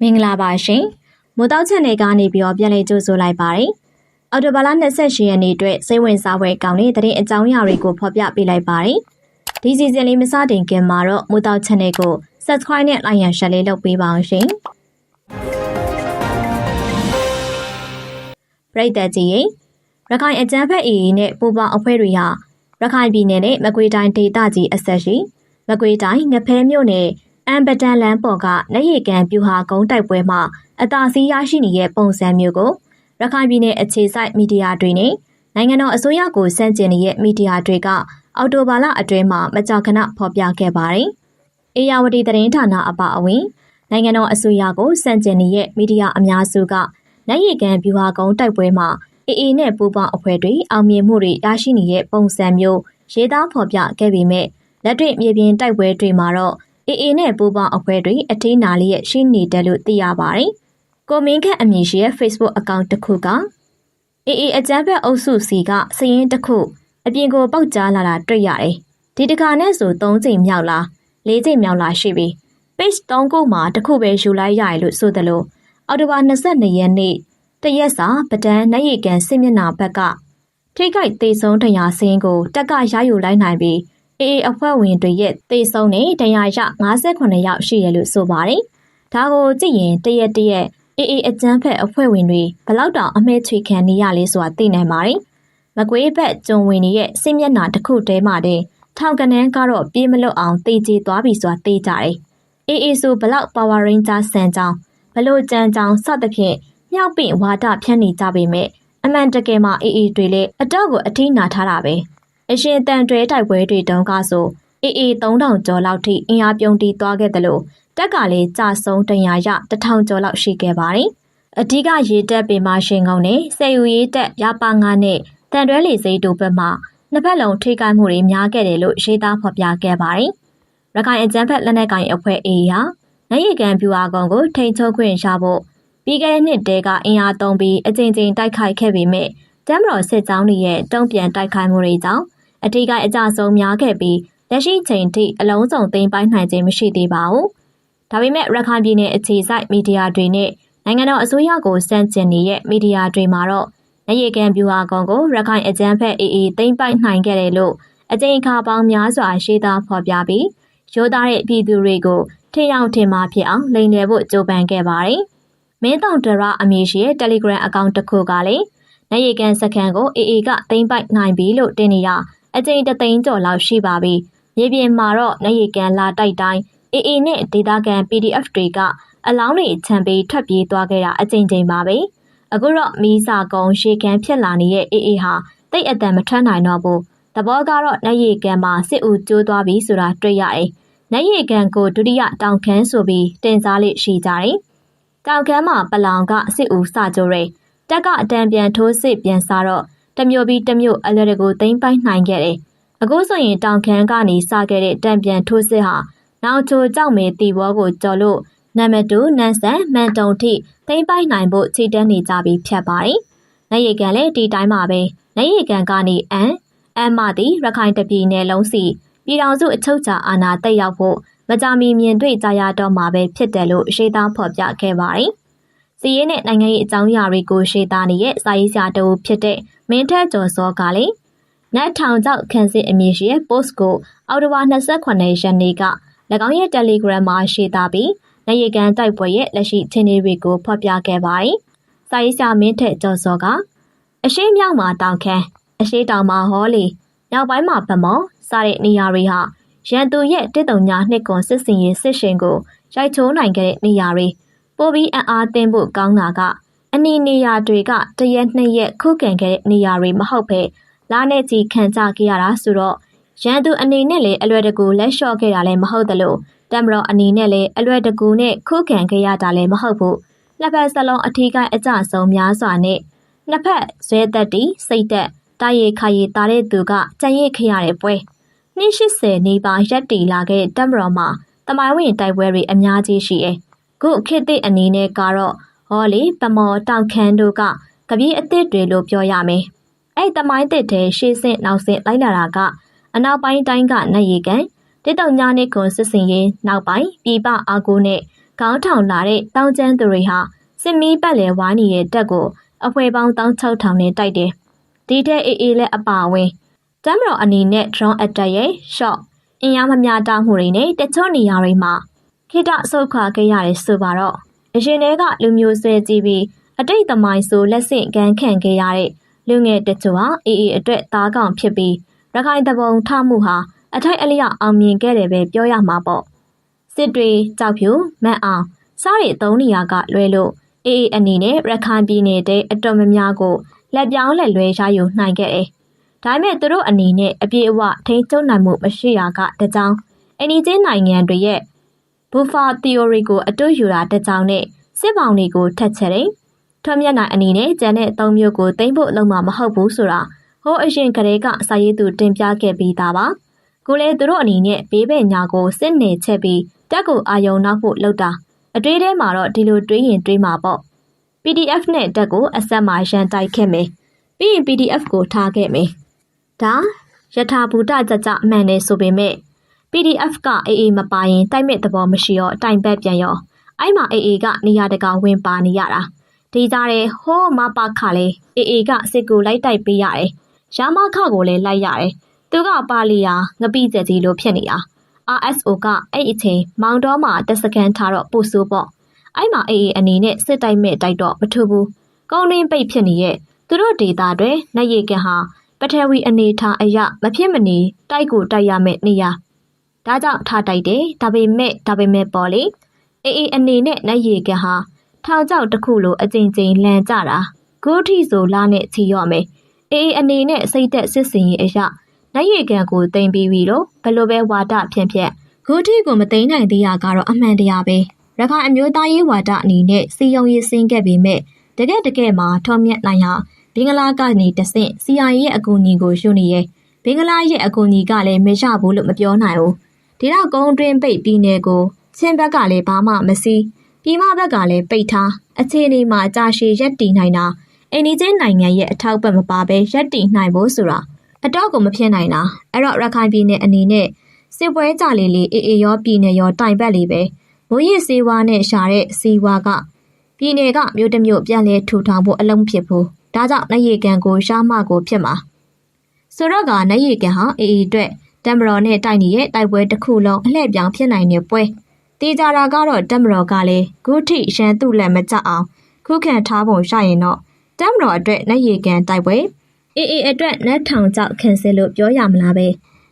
မင်္ဂလာပါရှင်မိုးတောက်ချက်နေကနေပြီးတော့ပြန်လည်ကြိုဆိုလိုက်ပါတယ်အော်တိုဘာလ28ရက်နေ့အတွက်စိတ်ဝင်စားဖွယ်ကောင်းတဲ့သတင်းအကြောင်းအရာတွေကိုဖော်ပြပေးလိုက်ပါတယ်ဒီစီဇန်လေးမစတင်ခင်မှာတော့မိုးတောက်ချက်နေကို subscribe နဲ့ like ရန် share လေးလုပ်ပေးပါအောင်ရှင်ပရိသတ်ကြီးရေရခိုင်အကြမ်းဖက်အေအေနဲ့ပူပေါင်းအဖွဲ့တွေဟာရခိုင်ပြည်နယ်နဲ့မကွေးတိုင်းဒေသကြီးအဆက်ရှိမကွေးတိုင်းငဖဲမြို့နယ် အမ်ဘဒန်လန်ပေါ်ကလက်ရည်ကန်ပြူဟာကုန်းတိုက်ပွဲမှာအသာစီးရရှိနေတဲ့ပုံစံမျိုးကိုရခိုင်ပြည်နယ်အခြေစိုက်မီဒီယာတွေနဲ့နိုင်ငံတော်အစိုးရကိုစန့်ကျင်နေတဲ့မီဒီယာတွေကအော်တိုဘာလအတွင်းမှာမကြာခဏဖော်ပြခဲ့ပါတယ်။အေယာဝတီသတင်းဌာနအပအဝင်နိုင်ငံတော်အစိုးရကိုစန့်ကျင်နေတဲ့မီဒီယာအများစုကလက်ရည်ကန်ပြူဟာကုန်းတိုက်ပွဲမှာအေအေနဲ့ပူပေါင်းအဖွဲ့တွေအောင်မြင်မှုတွေရရှိနေတဲ့ပုံစံမျိုးရေးသားဖော်ပြခဲ့ပေမဲ့လက်တွေ့မြေပြင်တိုက်ပွဲတွေမှာတော့ အေအေနဲ့ပူပေါင်းအဖွဲ့တွေအထင်းနာလျက်ရှိနေတယ်လို့သိရပါတယ်။ကိုမင်းခန့်အမည်ရှိတဲ့ Facebook အကောင့်တစ်ခုကအေအေအကြမ်းဖက်အုပ်စုစီကစည်ရင်တစ်ခုအပြင်ကိုပေါက်ကြားလာတာတွေ့ရတယ်။ဒီတခါနဲ့ဆို၃ချိန်မြောက်လား၄ချိန်မြောက်လားရှိပြီ။ page 3ခုမှာတစ်ခုပဲယူလိုက်ရတယ်လို့ဆိုသလိုအော်တိုဘာ22ရက်နေ့တရက်စာပဒန်းနိုင်ရီကန်စစ်မျက်နှာဘက်ကထိခိုက်သေးဆုံးတရားစင်းကိုတက်ကရယူလိုက်နိုင်ပြီး အေအေအဖွဲ့ဝင်တွေရဲ့သေဆုံးတဲ့တရားရ58ယောက်ရှိရလို့ဆိုပါတယ်။ဒါကိုကြည့်ရင်တရက်တရက်အေအေအကျန်းဖက်အဖွဲ့ဝင်တွေဘလောက်တောင်အမဲချွေခံနေရလဲဆိုတာသိနိုင်ပါတယ်။မကွေးဘက်ကျုံဝင်ရဲ့စစ်မျက်နှာတစ်ခုတည်းမှတည်းထောင်ကနန်းကတော့ပြေးမလွတ်အောင်တေးကြီးသွားပြီဆိုတာသိကြတယ်။အေအေဆိုဘလောက် Power Ranger ဆန်ကြောင်ဘလို့ကြမ်းကြောင်စသဖြင့်မြောက်ပင့်ဝါဒဖြန့်နေကြပေမဲ့အမှန်တကယ်မှာအေအေတွေလည်းအတော့ကိုအထိနာထားတာပဲ။ အရှင်တန်တွဲတိုက်ပွဲတွေတုန်းကဆိုအေအေ3000ကျော်လောက်ထိအင်အားပြုံးတီးသွားခဲ့တယ်လို့တက်ကလည်းကြဆုံးတရာရ1000ကျော်လောက်ရှိခဲ့ပါတယ်။အဓိကရေတက်ပေမှရှင်ကုန်းနဲ့ဆယ်ယူရေးတက်ရပါငါနဲ့တန်တွဲလေစိတ်တို့ဘက်မှနှစ်ဖက်လုံးထိခိုက်မှုတွေများခဲ့တယ်လို့ရေးသားဖော်ပြခဲ့ပါတယ်။ရခိုင်အကြမ်းဖက်လက်နက်ကိုင်အဖွဲ့အေဟာနိုင်ရီကန်ပြူအားကောင်ကိုထိန်ချုပ်ခွင့်ရဖို့ပြီးခဲ့တဲ့နှစ်တည်းကအင်အားသုံးပြီးအကြိမ်ကြိမ်တိုက်ခိုက်ခဲ့ပေမဲ့တမ်မတော်စစ်ကြောင်းတွေရဲ့တုံ့ပြန်တိုက်ခိုက်မှုတွေကြောင့် အထီးကအကြဆုံးများခဲ့ပြီးလက်ရှိချိန်ထိအလုံးစုံသိမ်းပိုက်နိုင်ခြင်းမရှိသေးပါဘူး။ဒါပေမဲ့ရခိုင်ပြည်နယ်အခြေစိုက်မီဒီယာတွေနဲ့နိုင်ငံတော်အစိုးရကိုစန့်ကျင်နေတဲ့မီဒီယာတွေမှာတော့နေရီကန်ပြူဟာကောင်ကိုရခိုင်အကြမ်းဖက်အေးအေးသိမ်းပိုက်နိုင်ခဲ့တယ်လို့အကြိမ်ခါပေါင်းများစွာရှင်းသားဖော်ပြပြီးရိုးသားတဲ့ပြည်သူတွေကိုထင်ရောက်ထင်မှာဖြစ်အောင်လိန်တယ်ဖို့ကြိုးပမ်းခဲ့ပါတယ်။မင်းတောင်တရအမည်ရှိတဲ့ Telegram အကောင့်တစ်ခုကလည်းနေရီကန်စခန်းကိုအေးအေးကသိမ်းပိုက်နိုင်ပြီလို့တင်နေရ အကြိမ်တသိန်းကျော်လောက်ရှိပါပြီ။မြေပြင်မှာတော့နေရီကန်လာတိုက်တိုင်း AA နဲ့ဒေသခံ PDF တွေကအလောင်းတွေခြံပေးထွက်ပြေးသွားခဲ့တာအကြိမ်ကြိမ်ပါပဲ။အခုတော့မီးစာကုန်းရှေကန်ဖြစ်လာနေတဲ့ AA ဟာတိတ်အတန်မထွက်နိုင်တော့ဘူး။တဘောကတော့နေရီကန်မှာစစ်ဦးကျိုးသွားပြီဆိုတာတွေ့ရတယ်။နေရီကန်ကိုဒုတိယတောင်ခမ်းဆိုပြီးတင်စားလေးရှိကြတယ်။တောင်ခမ်းမှာပလောင်ကစစ်ဦးစကြိုးရဲတက်ကအတန်ပြန်ထိုးစစ်ပြန်စားတော့ တမျိုးပြီးတမျိုးအလွယ်တကူသိမ့်ပိုက်နိုင်ခဲ့တယ်။အခုဆိုရင်တောင်ခမ်းကနေစခဲ့တဲ့တံပြန်ထိုးစစ်ဟာနောက်ချိုကြောက်မေတီဘောကိုကြော်လို့နံပါတ်2နန်းဆန်မန်တုံထိသိမ့်ပိုက်နိုင်ဖို့ခြေတန်းနေကြပြီးဖြတ်ပါတယ်။နိုင်ရီကန်လည်းဒီတိုင်းမှာပဲနိုင်ရီကန်ကနေအန်အမ်မသည်ရခိုင်တပြည်နယ်လုံးစီပြည်တော်စုအချုပ်ချာအာဏာတက်ရောက်ဖို့မကြမီမြင်တွေ့ကြရတော့မှာပဲဖြစ်တယ်လို့ရှေးသားဖော်ပြခဲ့ပါတယ်။ စီးရဲနဲ့နိုင်ငံရေးအကြောင်းအရာတွေကိုရှေ့သားနေတဲ့စာရေးဆရာတဦးဖြစ်တဲ့မင်းထက်ကျော်စောကလည်းနတ်ထောင်ကျောက်ခန်းစစ်အမည်ရှိတဲ့ post ကိုအော်တိုဘာ28ရက်နေ့က၎င်းရဲ့ Telegram မှာရှင်းသားပြီးနေရီကန်တိုက်ပွဲရဲ့လက်ရှိချင်းတွေကိုဖော်ပြခဲ့ပါတယ်။စာရေးဆရာမင်းထက်ကျော်စောကအရှိမြောက်မှာတောင်ခမ်းအရှိတောင်မှာဟောလီမြောက်ပိုင်းမှာဗမော်စတဲ့နေရာတွေဟာရန်သူရဲ့တစ်တုံညာနှစ်ကွန်စစ်စင်ရေးစစ်ရှင်ကိုရိုက်ချိုးနိုင်ခဲ့တဲ့နေရာတွေ ပိုပြီးအံ့အားသင့်ဖို့ကောင်းတာကအနီနေရာတွေကတရက်နှစ်ရက်ခုခံခဲ့တဲ့နေရာတွေမဟုတ်ပဲလာနဲ့ကြီးခံကြခဲ့ရတာဆိုတော့ရန်သူအနေနဲ့လည်းအလွယ်တကူလက်လျှော့ခဲ့တာလည်းမဟုတ်သလိုတမ်မတော်အနေနဲ့လည်းအလွယ်တကူနဲ့ခုခံခဲ့ရတာလည်းမဟုတ်ဘူးနှစ်ဖက်စလုံးအထီးကအကြဆုံးများစွာနဲ့နှစ်ဖက်ဇွဲသက်တီစိတ်သက်တာရီခါရီတာတဲ့သူကကြံ့ရစ်ခဲ့ရတဲ့ပွဲနှစ်80နီးပါးရက်တီလာခဲ့တဲ့တမ်မတော်မှာတမိုင်းဝင်တိုက်ပွဲတွေအများကြီးရှိတယ် ခုခေတ်သစ်အနေနဲ့ကတော့ဟောလေပမော်တောင်ခမ်းတို့ကကပြေးအစ်စ်တွေလို့ပြောရမယ်။အဲ့တမိုင်းတစ်တဲ့ရှေ့ဆင့်နောက်ဆင့်လိုက်လာတာကအနောက်ပိုင်းတိုင်းကနိုင်ရီကန်တိတောင်ညာနဲ့ကွန်စစ်စင်ရင်နောက်ပိုင်းပြည်ပအာကိုနဲ့ခေါင်းထောင်လာတဲ့တောင်ကျန်းသူတွေဟာစစ်မီးပတ်လည်ဝါနေတဲ့တက်ကိုအဖွဲ့ပေါင်း16000နဲ့တိုက်တယ်။ဒီတဲ့အေးအေးလက်အပါဝင်တမ်မတော်အနေနဲ့ drone attack ရဲ့ shot အင်အားမမျှတမှုတွေနဲ့တချို့နေရာတွေမှာ ခိတဆုတ်ခွာခဲ့ရတယ်ဆိုပါတော့အရင်တည်းကလူမျိုးဆွဲကြည့်ပြီးအတိတ်သမိုင်းဆိုလက်ဆင့်ကမ်းခံခဲ့ရတဲ့လူငယ်တချို့ဟာအေးအေးအတွက်သားကောင်ဖြစ်ပြီးရခိုင်တပုံထမှုဟာအထိုက်အလျောက်အောင်မြင်ခဲ့တယ်ပဲပြောရမှာပေါ့စစ်တွေကြောက်ဖြူမတ်အောင်စားရီသုံးနေရာကလွဲလို့အေးအေးအနေနဲ့ရခိုင်ပြည်နယ်တဲ့အတော်များများကိုလက်ပြောင်းလက်လွဲရယူနိုင်ခဲ့တယ်။ဒါပေမဲ့သူတို့အနေနဲ့အပြည့်အဝထိန်းချုပ်နိုင်မှုမရှိတာကတကြောင်အနီချင်းနိုင်ငံတွေရဲ့ ဘူဖာ theory ကိုအတူယူတာတကြောင်နဲ့စစ်ပေါင်တွေကိုထက်ချက်တယ်။ထွန်းမြတ်နိုင်အနေနဲ့ကျန်တဲ့သုံးမျိုးကိုသိမ့်ဖို့လုံးဝမဟုတ်ဘူးဆိုတာဟိုအရင်ကတည်းကစာရေးသူတင်ပြခဲ့ပြီးသားပါ။ကိုလည်းသူတို့အနေနဲ့ဘေးဘက်ညာကိုစစ်နေချက်ပြီးတက်ကိုအာယုံနောက်ဖို့လှုပ်တာအတွေးထဲမှာတော့ဒီလိုတွေးရင်တွေးမှာပေါ့ PDF နဲ့တက်ကိုအဆက်မှာရန်တိုက်ခဲ့မယ်ပြီးရင် PDF ကိုထားခဲ့မယ်ဒါယထာဘူတကြကြအမှန်နဲ့ဆိုပေမဲ့ PDF ကအေးအေးမပါရင်တိုက်မဲ့သဘောမရှိရောတိုင်ပတ်ပြန်ရောအဲ့မှာအေးအေးကနေရာတကာဝင်ပါနေရတာဒီကြတဲ့ဟိုးမပါခလေအေးအေးကစစ်ကိုလိုက်တိုက်ပေးရတယ်ရမခကိုလည်းလိုက်ရတယ်သူကပါလီယာငပိကြကြီးလိုဖြစ်နေတာ RSO ကအဲ့အချိန်မောင်တော်မှာတက်စကန်ထားတော့ပို့ဆိုးပေါ့အဲ့မှာအေးအေးအနေနဲ့စစ်တိုက်မဲ့တိုက်တော့မထူဘူးကုန်းရင်းပိတ်ဖြစ်နေရဲ့သူတို့ဒေတာတွေနိုင်ရီကန်ဟာပထဝီအနေထားအရမဖြစ်မနေတိုက်ကိုတိုက်ရမယ့်နေရာ ဒါကြောင့်ထားတိုက်တယ်ဒါပေမဲ့ဒါပေမဲ့ပေါ်လေအေးအေးအနေနဲ့နိုင်ရီကန်ဟာထောင်ကြောက်တစ်ခုလိုအကြိမ်ကြိမ်လန်ကြတာဂိုးထီဆိုလာနဲ့ချီရော့မယ်အေးအေးအနေနဲ့စိတ်သက်စစ်စင်ရေးအရာနိုင်ရီကန်ကိုတင်ပြီးပြီးတော့ဘလို့ပဲဝါဒဖြန့်ဖြန့်ဂိုးထီကိုမသိမ်းနိုင်သေးရကတော့အမှန်တရားပဲရခိုင်အမျိုးသားရေးဝါဒအနေနဲ့စီယုံရေးဆင်းခဲ့ပေမဲ့တကယ်တကယ်မှာထောမြတ်နိုင်ဟာဘင်္ဂလားကနေတဆင့် CIA ရဲ့အကူအညီကိုရှုနေရဲ့ဘင်္ဂလားရဲ့အကူအညီကလည်းမရဘူးလို့မပြောနိုင်ဘူး ဒီတော့ကုန်းတွင်းပိတ်ပြည်နယ်ကိုချင်းဘက်ကလည်းဘာမှမစည်းပြည်မဘက်ကလည်းပိတ်ထားအခြေအနေမှာကြာရှည်ရက်တည်နိုင်တာအိန္ဒိချင်းနိုင်ငံရဲ့အထောက်ပံ့မပါဘဲရက်တည်နိုင်ဖို့ဆိုတာအတော့ကိုမဖြစ်နိုင်တာအဲ့တော့ရခိုင်ပြည်နယ်အနေနဲ့စစ်ပွဲကြလေလေအေးအေးရောပြည်နယ်ရောတိုင်ပတ်လေပဲမိုးရစ်စေးဝါးနဲ့ရှာတဲ့စီဝါကပြည်နယ်ကမြို့တစ်မြို့ပြန်လဲထူထောင်ဖို့အလုံးဖြစ်ဖို့ဒါကြောင့်နိုင်ရီကန်ကိုရှားမကိုဖြစ်မှာဆိုတော့ကနိုင်ရီကန်ဟာအေးအေးအတွက် တမ်မတော်နဲ့တိုက်နေတဲ့တိုက်ပွဲတစ်ခုလုံးအလှည့်ပြောင်းဖြစ်နိုင်တဲ့ပွဲတေကြတာကတော့တမ်မတော်ကလည်းဂုထိရန်သူ့လက်မကျအောင်ခုခံထားပုံရရင်တော့တမ်မတော်အတွက်နိုင်ရီကန်တိုက်ပွဲအေးအေးအတွက်နတ်ထောင်ကြောက်ခံစလို့ပြောရမလားပဲ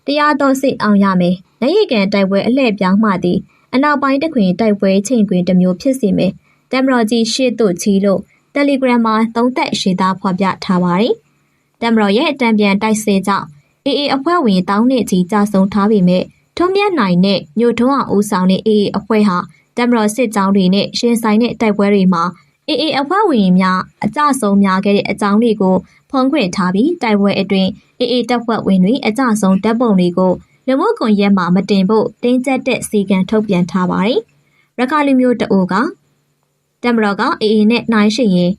တရားတော်စိတ်အောင်ရမယ်နိုင်ရီကန်တိုက်ပွဲအလှည့်ပြောင်းမှသည်အနောက်ပိုင်းတခွင်တိုက်ပွဲချိန်ခွင်တစ်မျိုးဖြစ်စီမယ်တမ်မတော်ကြီးရှေ့သို့ချီလို့ Telegram မှာသုံးသက်ရှင်းသားဖော်ပြထားပါတယ်။တမ်မတော်ရဲ့အတံပြန်တိုက်ဆဲကြောင့် အေအေအဖွဲ့ဝင်တောင်းနဲ့ချီကြာဆုံးထားပေမဲ့ထုံးမြတ်နိုင်တဲ့ညိုထုံးအောင်ဦးဆောင်တဲ့အေအေအဖွဲ့ဟာတမ်မတော်စစ်ကြောင်းတွေနဲ့ရှင်ဆိုင်တဲ့တိုက်ပွဲတွေမှာအေအေအဖွဲ့ဝင်များအကြဆုံးများခဲ့တဲ့အကြောင်းတွေကိုဖုံးခွင့်ထားပြီးတိုက်ပွဲအတွင်းအေအေတပ်ဖွဲ့ဝင်တွေအကြဆုံးတပ်ပုံတွေကိုလူမှုကွန်ရက်မှာမတင်ဖို့တင်းကျပ်တဲ့စီကံထုတ်ပြန်ထားပါတယ်။ရခိုင်လူမျိုးတအိုကတမတော်ကအေအေနဲ့နိုင်ရှိရင်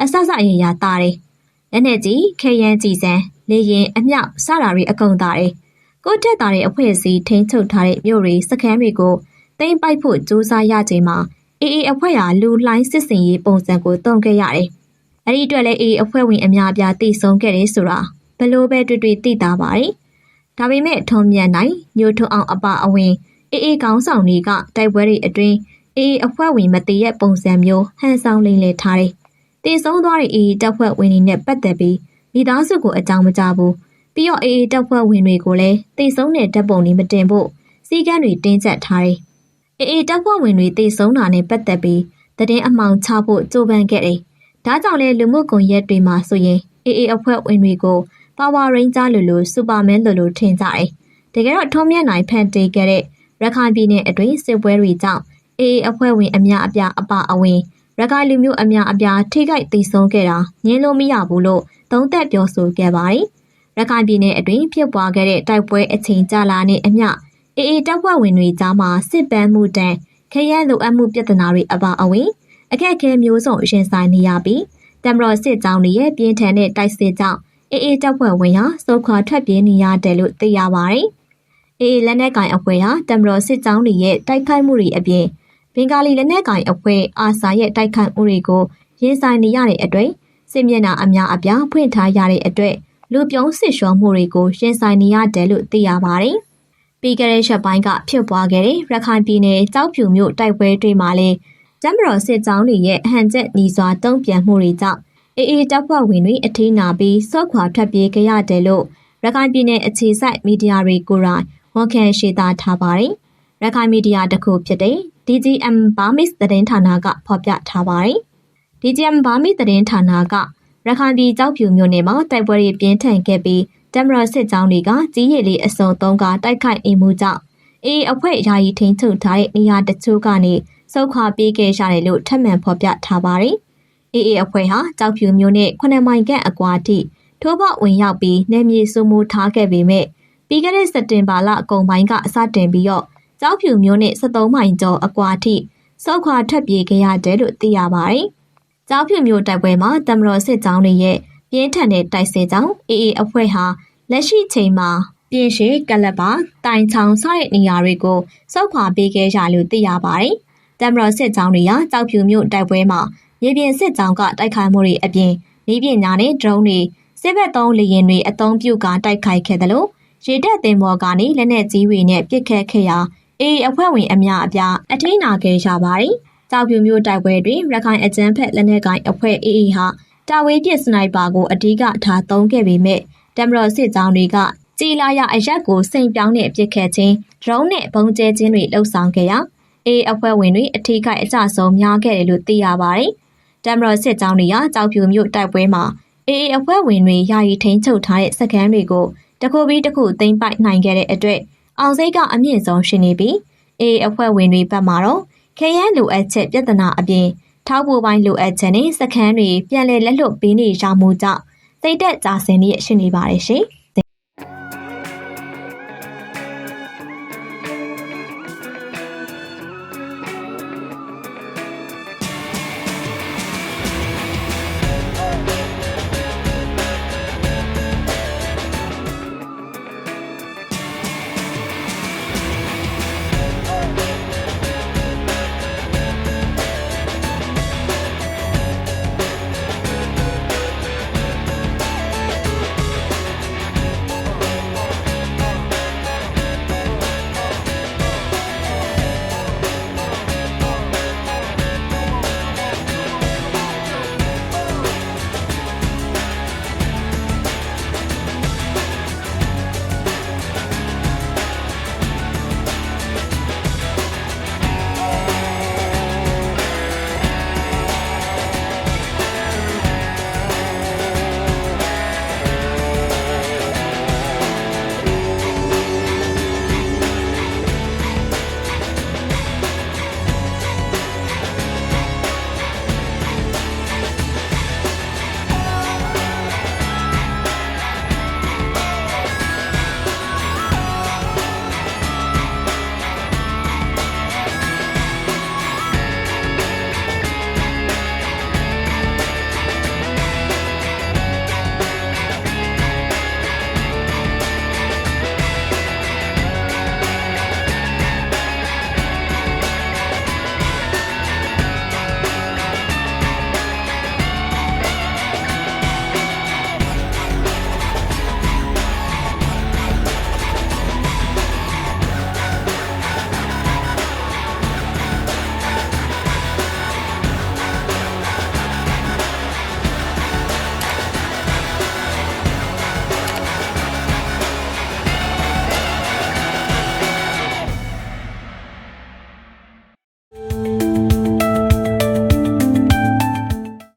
အဆဆအရင်ရတာတယ်။လက်နဲ့ကြီးခဲရန်ကြည်စံ လေရင်အမြောက်စတာတွေအကုန်တာတယ်။ကိုတက်တာတဲ့အဖွဲ့အစည်းထိန်းချုပ်ထားတဲ့မြို့တွေစခန်းတွေကိုတိမ့်ပိုက်ဖို့ကြိုးစားရချိန်မှာအေအေအဖွဲ့ဟာလူလှိုင်းစစ်စင်ရေးပုံစံကိုတုံ့ခဲ့ရတယ်။အဲ့ဒီအတွက်လည်းအေအေအဖွဲ့ဝင်အများအပြားတည်ဆုံခဲ့တယ်ဆိုတာဘလို့ပဲတွေ့တွေ့သိတာပါတယ်။ဒါပေမဲ့ထုံမြန်နိုင်ညိုထုံအောင်အပအဝင်အေအေကောင်းဆောင်တွေကတိုက်ပွဲတွေအတွင်းအေအေအဖွဲ့ဝင်မတည်ရဲ့ပုံစံမျိုးဟန်ဆောင်လိမ့်လေထားတယ်။တည်ဆုံးသွားတဲ့အေအေတပ်ဖွဲ့ဝင်တွေနဲ့ပတ်သက်ပြီး မိသားစုကိုအကြောင်းမကြားဘူး။ပြီးတော့အေအေတပ်ဖွဲ့ဝင်တွေကိုလည်းတည်ဆုံးတဲ့တပ်ပုံတွေမတင်ဖို့စီကန်းတွေတင်းကျပ်ထားတယ်။အေအေတပ်ဖွဲ့ဝင်တွေတည်ဆုံးတာနဲ့ပတ်သက်ပြီးတည်င်းအမှောင်ချဖို့ကြိုးပမ်းခဲ့တယ်။ဒါကြောင့်လဲလူမှုကွန်ရက်တွေမှာဆိုရင်အေအေအဖွဲ့ဝင်တွေကို Power Ranger လိုလို Superman လိုလိုထင်ကြတယ်။တကယ်တော့ထုံးမြတ်နိုင်ဖန်တီးခဲ့တဲ့ရခိုင်ပြည်နယ်အတွင်းစစ်ပွဲတွေကြောင့်အေအေအဖွဲ့ဝင်အများအပြားအပအဝင်ရခိုင်လူမျိုးအများအပြားထိခိုက်သိဆုံးခဲ့တာငင်းလို့မရဘူးလို့ သုံးသပ်ပြောဆိုခဲ့ပါတယ်။ရခိုင်ပြည်နယ်အတွင်းဖြစ်ပွားခဲ့တဲ့တိုက်ပွဲအချိန်ကြာလာနေအမျှအေအေတပ်ဖွဲ့ဝင်တွေကြားမှာစစ်ပန်းမှုတန်းခရဲလိုအပ်မှုပြဿနာတွေအပါအဝင်အခက်အခဲမျိုးစုံရင်ဆိုင်နေရပြီးတမတော်စစ်ကြောင်းတွေရဲ့ပြင်းထန်တဲ့တိုက်စစ်ကြောင့်အေအေတပ်ဖွဲ့ဝင်ဟာစုခွာထွက်ပြေးနေရတယ်လို့သိရပါတယ်။အေအေလက်နက်ကင်အဖွဲ့ဟာတမတော်စစ်ကြောင်းတွေရဲ့တိုက်ခိုက်မှုတွေအပြင်ဘင်္ဂါလီလက်နက်ကင်အဖွဲ့အာဆာရဲ့တိုက်ခိုက်မှုတွေကိုရင်ဆိုင်နေရတဲ့အတွက် စစ်မျက်နှာအများအပြားဖွင့်ထားရတဲ့အတွက်လူပြုံးစစ်ရှောမှုတွေကိုရင်ဆိုင်နေရတယ်လို့သိရပါတယ်။ပြီးခဲ့တဲ့ရက်ပိုင်းကဖြစ်ပွားခဲ့တဲ့ရခိုင်ပြည်နယ်ကြောက်ဖြူမြို့တိုက်ပွဲတွေမှာလည်းတမတော်စစ်ကြောင်းတွေရဲ့ဟန်ချက်ညီစွာတုံ့ပြန်မှုတွေကြောင့်အေအေတပ်ဖွဲ့ဝင်တွေအထင်းနာပြီးစော့ခွာထွက်ပြေးကြရတယ်လို့ရခိုင်ပြည်နယ်အခြေစိုက်မီဒီယာတွေကိုယ်တိုင်ဝန်ခံရှင်းသားထားပါတယ်။ရခိုင်မီဒီယာတစ်ခုဖြစ်တဲ့ DGM Burmese သတင်းဌာနကဖော်ပြထားပါတယ်။ DGM Burmese သတင်းဌာနကရခိုင်ပြည်ကြောက်ဖြူမြို့နယ်မှာတိုက်ပွဲတွေပြင်းထန်ခဲ့ပြီးတမရစစ်ကြောင်းတွေကကြီးရည်လေးအစုံသုံးကတိုက်ခိုက်နေမှုကြောင့်အေးအဖွဲ့ယာယီထိန်းချုပ်ထားတဲ့နေရာတချို့ကနေစုခွာပြေးခဲ့ရတယ်လို့ထပ်မံဖော်ပြထားပါတယ်။အေးအေအဖွဲ့ဟာကြောက်ဖြူမြို့နယ်9မိုင်ခန့်အကွာထိထိုးပေါက်ဝင်ရောက်ပြီးနယ်မြေစုမှုထားခဲ့ပေမဲ့ပြီးခဲ့တဲ့စက်တင်ဘာလအကုန်ပိုင်းကအစတင်ပြီးတော့ကြောက်ဖြူမျိုးနဲ့73မိုင်ကျော်အကွာထိစောက်ခွာထွက်ပြေးခဲ့ရတယ်လို့သိရပါတယ်။ ကြောက်ဖြူမျိုးတိုက်ပွဲမှာတမတော်စစ်ကြောင်းတွေရဲ့ပြင်းထန်တဲ့တိုက်စစ်ကြောင်းအေအေအဖွဲ့ဟာလက်ရှိချိန်မှာပြင်းရှိကလပ်ပါတိုင်ချောင်စတဲ့နေရာတွေကိုစောက်ခွာပေးခဲ့ရလို့သိရပါတယ်။တမတော်စစ်ကြောင်းတွေကကြောက်ဖြူမျိုးတိုက်ပွဲမှာမြေပြင်စစ်ကြောင်းကတိုက်ခိုက်မှုတွေအပြင်နေပညာနဲ့ဒရုန်းတွေစစ်ဘက်သုံးလေယာဉ်တွေအုံပြုကတိုက်ခိုက်ခဲ့တယ်လို့ရေတပ်သင်္ဘောကနေလက်နက်ကြီးတွေနဲ့ပစ်ခတ်ခဲ့ရာအေးအဖွဲ့ဝင်အများအပြားအထိနာခဲ့ကြပါတယ်။ ကြောက်ဖြူမျိုးတိုက်ပွဲတွင်ရခိုင်အကြမ်းဖက်လက်နက်ကိုင်အဖွဲ့အေးအေးဟာတာဝေးပစ်စနိုက်ပါကိုအဓိကထားသုံးခဲ့ပေမဲ့တမတော်စစ်ကြောင်းတွေကကြည်လာရအရက်ကိုစိန်ပြောင်းနဲ့ပစ်ခတ်ခြင်းဒရုန်းနဲ့ဘုံကျဲခြင်းတွေလှုပ်ဆောင်ခဲ့ရာအေးအဖွဲ့ဝင်တွေအထိခိုက်အကြဆုံးများခဲ့တယ်လို့သိရပါတယ်။တမတော်စစ်ကြောင်းတွေကကြောက်ဖြူမျိုးတိုက်ပွဲမှာအေးအဖွဲ့ဝင်တွေယာယီထိန်းချုပ်ထားတဲ့စခန်းတွေကိုတခုပြီးတခုသိမ်းပိုက်နိုင်ခဲ့တဲ့အတွက်အောင်စိတ်ကအမြင့်ဆုံးရှိနေပြီးအေးအဖွဲ့ဝင်တွေဘက်မှာတော့ ခရမ်းလိုအပ်ချက်ပြဿနာအပြင်ထောက်ပို့ပိုင်းလိုအပ်ချက်နဲ့စခန်းတွေပြန်လည်လက်လွတ်ပေးနေရမှုကြောင့်စိတ်သက်သာစင်နေရှိနေပါတယ်ရှင်။